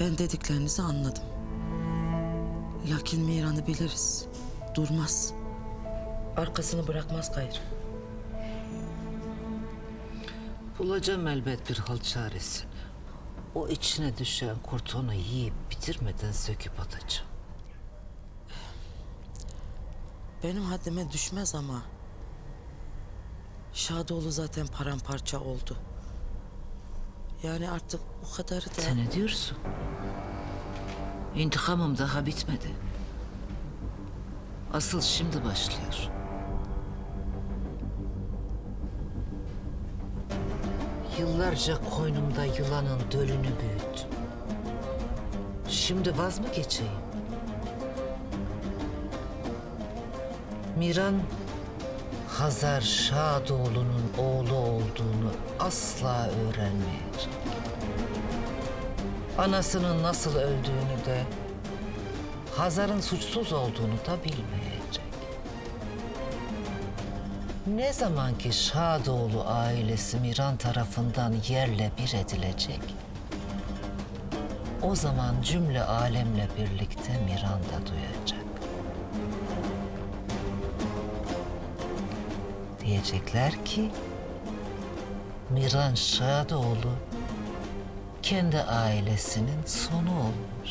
Ben dediklerinizi anladım. Lakin Miran'ı biliriz. Durmaz. Arkasını bırakmaz gayrı. Bulacağım elbet bir hal çaresini. O içine düşen kurt onu yiyip bitirmeden söküp atacağım. Benim haddime düşmez ama... Şadoğlu zaten paramparça oldu. Yani artık o kadarı da... Sen ne diyorsun? İntikamım daha bitmedi. Asıl şimdi başlıyor. Yıllarca koynumda yılanın dölünü büyüttüm. Şimdi vaz mı geçeyim? Miran, Hazar Şadoğlu'nun oğlu olduğunu asla öğrenmeyecek. Anasının nasıl öldüğünü de, Hazar'ın suçsuz olduğunu da bilmeyecek. Ne zaman ki Şadoğlu ailesi Miran tarafından yerle bir edilecek, o zaman cümle alemle birlikte Miran da duyacak. Diyecekler ki, Miran Şadoğlu kendi ailesinin sonu olmuş.